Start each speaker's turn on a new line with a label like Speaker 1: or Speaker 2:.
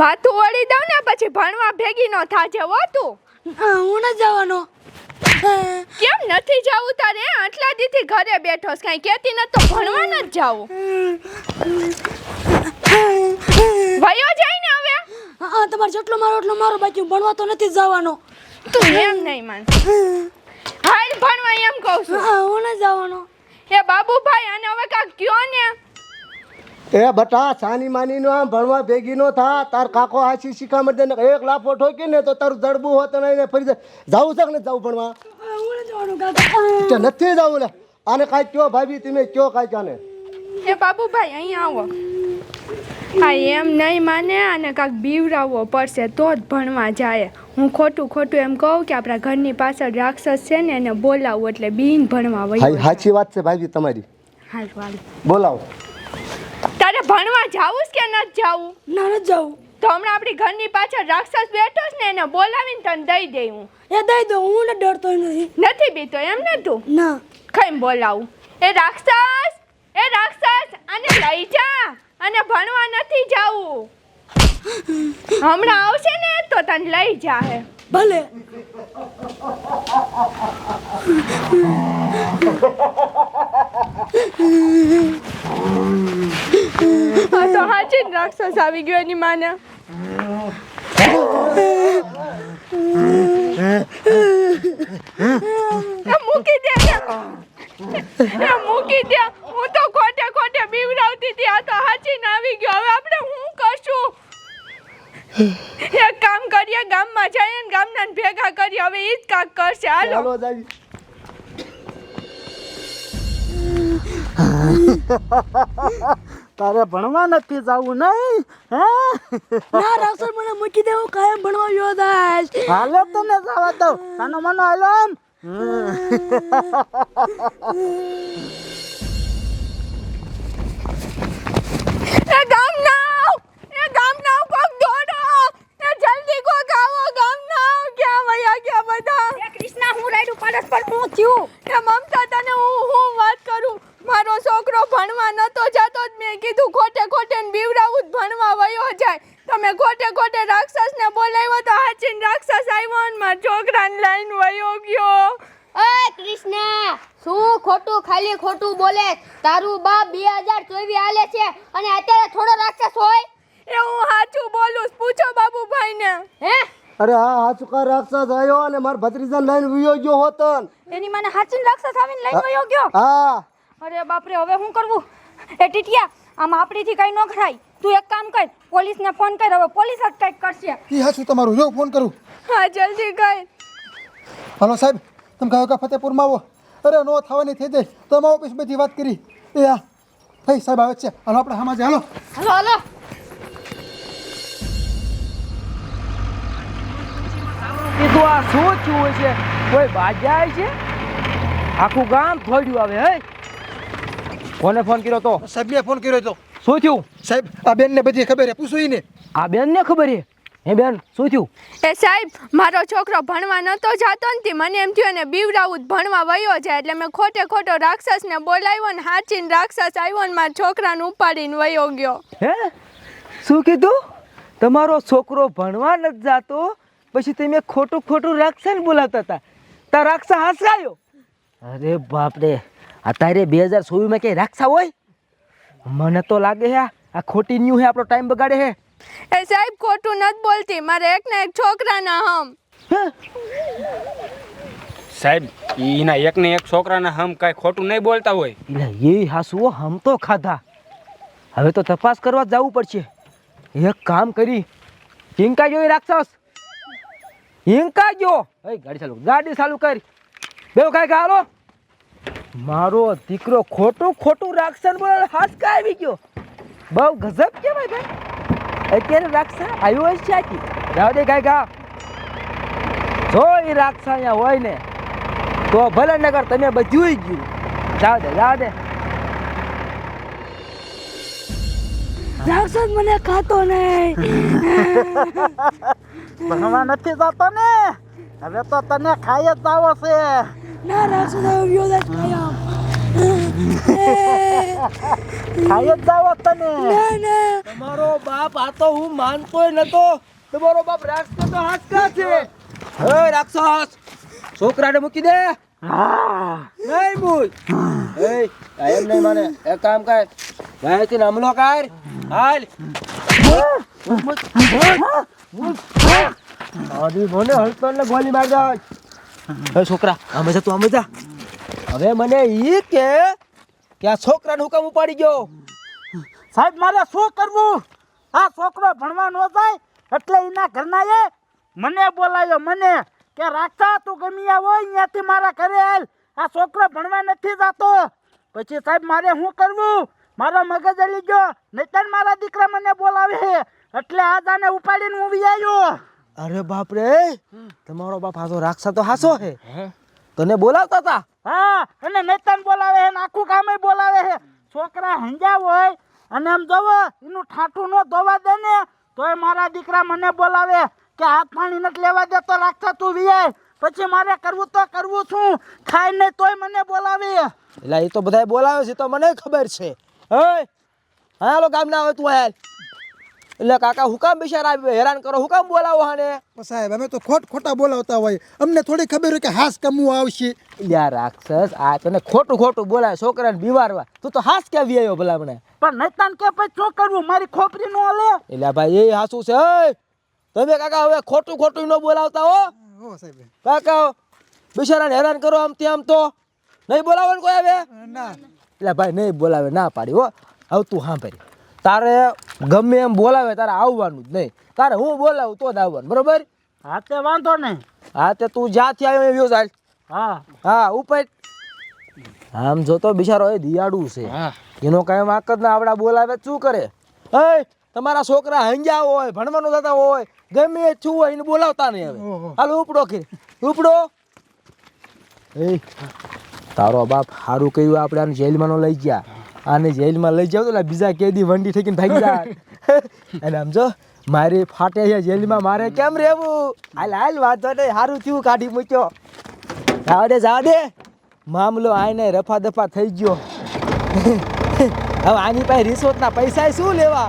Speaker 1: માથું વળી દઉં ને પછી ભણવા ભેગી નો થાજે હો તું.
Speaker 2: હા, ન જવાનો.
Speaker 1: કેમ નથી જાવું તારે? આટલા દીથી ઘરે બેઠો છે કાંઈ કહેતી નથી તો ભણવા જ જાવું વયો જાય ને હવે.
Speaker 2: હા તમારે જેટલો મારો એટલો મારો બાકી ભણવા તો નથી જવાનો.
Speaker 1: તું એમ નહીં માન. હાલ ભણવા એમ કહું છું.
Speaker 2: હા હું ન જવાનો.
Speaker 1: એ બાબુભાઈ અને હવે કાંક કયો ને?
Speaker 3: એ બટા સાની માની નો આમ ભણવા ભેગી નો થા તાર કાકો આછી શિખામણ દે ને એક લાફો ઠોકી ને તો તારું જડબું હોત ને ફરી જાવું છે ને જાવું ભણવા?
Speaker 2: તો નથી
Speaker 3: જાવું લે આને કાંઈ કયો ભાભી તમે કયો કાંઈ કાને
Speaker 1: એ બાબુભાઈ અહીંયા આવો. હા એમ નહીં માને અને કાંક બીવડાવવો પડશે તો જ ભણવા જાય. હું ખોટું ખોટું એમ કહું કે આપણા ઘરની પાછળ રાક્ષસ છે ને એને બોલાવું એટલે બીન ભણવા વહી
Speaker 3: સાચી વાત છે ભાભી તમારી.
Speaker 1: હાલ.
Speaker 3: બોલાવો.
Speaker 1: તારે ભણવા જાવું કે નથી જાવું?
Speaker 2: ના નથી જવું.
Speaker 1: તો હમણાં આપણી ઘરની પાછળ રાક્ષસ બેઠો છે ને એને બોલાવીને તને દઈ દઈ હું.
Speaker 2: એ દઈ દો હું ને ડરતો નથી.
Speaker 1: નથી બીતો એમ ને તું?
Speaker 2: ના.
Speaker 1: કઈ બોલાવું? એ રાક્ષસ એ રાક્ષસ અને લઈ જા અને ભણવા નથી જાવું. હમણાં આવશે ને તો તને લઈ જાહે.
Speaker 2: ભલે.
Speaker 1: આ હાચી જ રાક્ષસ આવી ગયો એની માને. એ મૂકી દે ને. એ મૂકી દે. હું તો ખોટે ખોટે બીવડાવતી હતી. આ તો હાચી ને આવી ગયો. હવે આપણે હું કરશું? એક કામ કરીએ ગામમાં જઈએ ને ગામના ભેગા કરીએ. હવે ઈ જ કાક કરશે. હાલો.
Speaker 3: જાવી
Speaker 4: તારે ભણવા નથી જવું નહીં હે?
Speaker 2: ના રાસર મને મૂકી દેવું કાયમ ભણવા ગયો દાસ.
Speaker 4: હાલે તને જવા દઉં. સાનો મનો હાલો આમ
Speaker 1: એ ગામના એ ગામના કોક દોડો. એ જલ્દી કોક આવો ગામના. ક્યાં વયા ગયા બધા?
Speaker 2: એ કૃષ્ણા હું રાઈડ પાડસ પર હું થયું?
Speaker 1: એ મમતા તને હું હું વાત કરું? મારો છોકરો ભણવા નતો જતો જ મેં કીધું ખોટે ખોટે બીવડાવું જ ભણવા વયો જાય. તમે ખોટે ખોટે રાક્ષસને બોલાવ્યો તો હાચીન રાક્ષસ આવ્યો ને મારા છોકરાને લઈને વયો ગયો.
Speaker 5: ઓય કૃષ્ણ શું ખોટું ખાલી ખોટું બોલે? તારું બાપ બે હજાર ચોવીસ હાલે છે અને અત્યારે થોડો રાક્ષસ હોય?
Speaker 1: એ હું સાચું બોલું. પૂછો બાબુભાઈને.
Speaker 5: હે?
Speaker 3: અરે હા હાચુકા રાક્ષસ આવ્યો અને મારા ભત્રીજાને લઈને વયો ગયો હોતન
Speaker 2: એની મને હાચીન રાક્ષસ આવીને લઈને વયો ગયો?
Speaker 3: હા.
Speaker 2: અરે બાપરે હવે શું કરવું? એ ટીટિયા આમ આપણીથી કઈ ન કરાય તું એક કામ કર પોલીસને ફોન કર હવે પોલીસ જ કંઈક કરશે.
Speaker 6: એ હાચું તમારું? જો ફોન કરું.
Speaker 1: હા જલ્દી કઈ
Speaker 6: હાલો સાહેબ તમે કહો કે ફતેપુરમાં આવો. અરે નો થવાની થઈ જાય. તો અમે ઓફિસ બધી વાત કરી. એ હા. થઈ સાહેબ આવે છે. હાલો આપણે હામાં હાલો.
Speaker 5: હાલો હાલો.
Speaker 4: કીધું આ શું થયું છે? કોઈ બાજાય છે? આખું ગામ થોડ્યું આવે હે? કોને ફોન કર્યો તો?
Speaker 6: સાહેબને ફોન કર્યો તો.
Speaker 4: શું થયું?
Speaker 6: સાહેબ આ બેનને બધી ખબર છે. પૂછો ને
Speaker 4: આ બેન ને ખબર છે? એ બેન શું થયું?
Speaker 1: એ સાહેબ મારો છોકરો ભણવા નતો જાતો ને તે મને એમ થયું ને બીવડાવું જ ભણવા વયો જાય એટલે મેં ખોટે ખોટો રાક્ષસને બોલાવ્યો ને હાચીને રાક્ષસ આવ્યો ને મારા છોકરાને ઉપાડીને વયો ગયો.
Speaker 4: હે? શું કીધું? તમારો છોકરો ભણવા નથી જાતો પછી તમે ખોટું ખોટું રાક્ષસ બોલાવતા હતા. તા રાક્ષસ હસાયો અરે બાપ રે અત્યારે બે હજાર ચોવીસમાં ક્યાંય રાખતા હોય? મને તો લાગે હે આ ખોટી ન્યૂ હે આપણો ટાઈમ બગાડે હે.
Speaker 1: એ સાહેબ ખોટું નથી બોલતી. મારે એક ને એક છોકરાના હમ.
Speaker 7: સાહેબ એના એક ને એક છોકરાના હમ કાંઈ ખોટું નહીં બોલતા હોય.
Speaker 4: એટલે એ હાસુઓ હમ તો ખાધા. હવે તો તપાસ કરવા જવું પડશે. એક કામ કરી. હિંકા જો એ રાક્ષસ હિંકા જો. એ ગાડી ચાલુ ગાડી ચાલુ કરી. બેવ કાંઈ ગાલો મારો દીકરો ખોટું ખોટું રાક્ષસ બોલે હાસકા આવી ગયો. બહુ ગજબ કેવાય ભાઈ. અત્યારે રાક્ષસ આવ્યો હશે ચાકી જાવ દે ગાય ગા. જો એ રાક્ષસ અહીંયા હોય ને તો ભલે નગર તમે બધું ગયું. જાવ દે જાવ દે.
Speaker 2: રાક્ષસ મને ખાતો નહીં.
Speaker 4: ભણવા નથી જતો ને. હવે તો તને ખાઈ જ જાવો છે.
Speaker 2: વ્યો દાસ કાયમ
Speaker 4: ખાઈ જ જાવો તને તમારો બાપ આ તો હું માનતોય નતો તમારો બાપ રાક્ષસ તો હાસકા છે હે રાક્ષસ છોકરાને મૂકી દે નહીં બોલ એ એમ નહીં માને એક કામ કર ભાઈથી હમલો કર હાલ મને હલતો ને ગોલી માર દે છોકરા આમે જા તું આમે જા હવે મને ઈ કે કે આ છોકરાને હુકમ ઉપાડી ગયો.
Speaker 8: સાહેબ, મારે શું કરવું? આ છોકરો ભણવા ન જાય એટલે એના ઘરના એ મને બોલાયો, મને કે, રાખતા, તું ગમી આવો, અહીંયાથી મારા ઘરે આવ આ છોકરો ભણવા નથી જતો. પછી સાહેબ, મારે શું કરવું? મારો મગજ હલી ગયો. નહીં મારા દીકરા મને બોલાવે એટલે આ જાને ઉપાડીને હું વી આવ્યો
Speaker 4: અરે બાપ રે તમારો બાપ હાસો રાક્ષસ તો હાસો હે. તને બોલાવતા હતા
Speaker 8: હા અને નહીતર બોલાવે હે આખું કામે બોલાવે હે. છોકરા હંજા હોય અને એમ જોવો એનું ઠાઠું નો ધોવા દે ને તોય મારા દીકરા મને બોલાવે કે હાથ પાણી નથી લેવા દે તો રાખતા તું વિયાય. પછી મારે કરવું તો કરવું છું ખાય નહીં તોય મને બોલાવે.
Speaker 4: એટલે એ તો બધાય બોલાવે છે તો મને ખબર છે. હે? હાલો ગામ ના આવે તું હાલ. એટલે કાકા હુકામ બિચારા હેરાન કરો. હુકામ બોલાવો હાને
Speaker 6: સાહેબ અમે તો ખોટ ખોટા બોલાવતા હોય. અમને થોડી ખબર હોય કે હાસ કમવું આવશે?
Speaker 4: યાર રાક્ષસ આ તને ખોટું ખોટું બોલાય. છોકરાને બીવારવા. તું તો હાસ કેવી આવ્યો ભલા મને
Speaker 8: પણ નહીતર કે પછી શું કરવું? મારી ખોપરી નો લે
Speaker 4: એટલે ભાઈ એ હાસું છે. તમે કાકા હવે ખોટું ખોટું ન બોલાવતા હો.
Speaker 6: હો સાહેબ.
Speaker 4: કાકા બિચારાને હેરાન કરો આમ તેમ તો. નહીં બોલાવવાનું કોઈ આવે?
Speaker 6: ના.
Speaker 4: એટલે ભાઈ નહીં બોલાવે ના પાડી હો. હવે તું સાંભળી તારે ગમે એમ બોલાવે તારે આવવાનું જ નહીં. તારે હું બોલાવું તો જ આવવાનું બરોબર?
Speaker 8: હા તે વાંધો નહીં.
Speaker 4: હા તે તું જ્યાંથી આવ્યો એવી ચાલ.
Speaker 8: હા.
Speaker 4: હા ઉપર. આમ જોતો બિચારો એ દિયાળું છે. એનો કાંઈ વાંક જ ના આવડા બોલાવે શું કરે? એ તમારા છોકરા હંગ્યા હોય ભણવાનું થતા હોય ગમે એ છું હોય એને બોલાવતા નહીં હવે. હાલ ઉપડો કે ઉપડો. એ. તારો બાપ સારું કહ્યું આપણે આને જેલમાં લઈ ગયા. આને જેલમાં લઈ જાવ તો બીજા કેદી વંડી ઠેકીને ભાગી જાય. અને આમ જો મારી ફાટે છે જેલમાં મારે કેમ રહેવું? હાલ હાલ વાંધો નહીં સારું થયું કાઢી મૂક્યો. જાવડે જાવડે મામલો આઈને રફા દફા થઈ ગયો. હવે આની પાસે રિશ્વતના પૈસા શું લેવા?